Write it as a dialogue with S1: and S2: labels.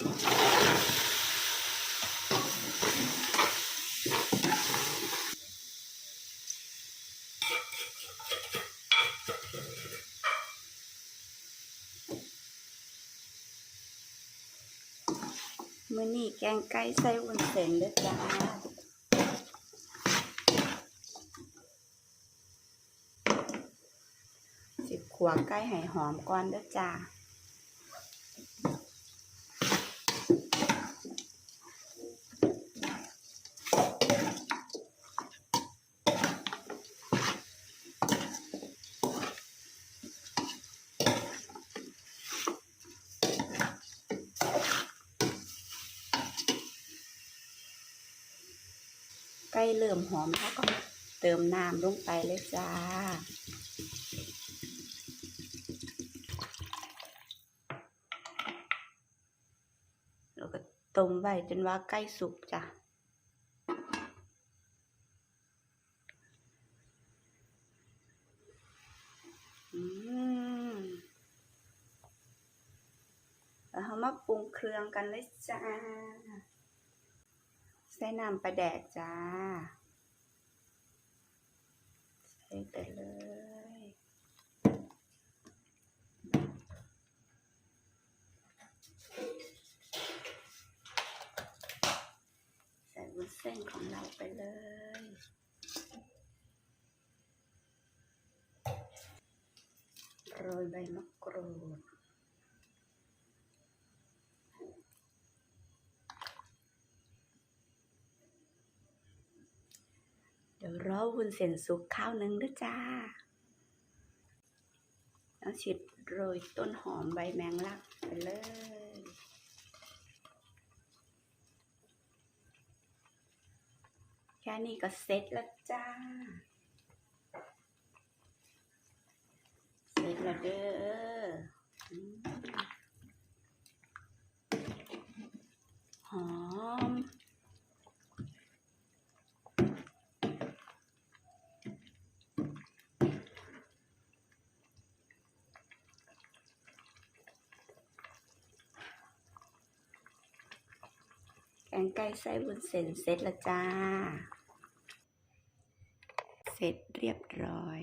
S1: มื้อนี้แกงไก่ใส่วุ้นเส้นด้อจ้าสิบขัวไก่ให้หอมก่อนด้อจ้า ใกล้เริ่มหอมแล้วก็เติมน้ำลงไปเลยจ้า แล้วก็ต้มไว้จนว่าใกล้สุกจ้ะอืมแล้วเรามาปรุงเครื่องกันเลยจ้า ใส่น้ำปลาแดกจ้า ใส่ไปเลยใส่วุ้นเส้นของเราไปเลยโรยใบมะกรูด ดี๋ยวรอวุ้นเส้นสุกข้าวหนึ่งด้วยจ้า แล้วฉีดโรยต้นหอมใบแมงลักไปเลยแค่นี้ก็เสร็จแล้วจ้า เสร็จแล้วเด้ออืมหอม แก งไก่ไส้วุ้นเส้นเสร็จละจ้า เสร็จเรียบร้อย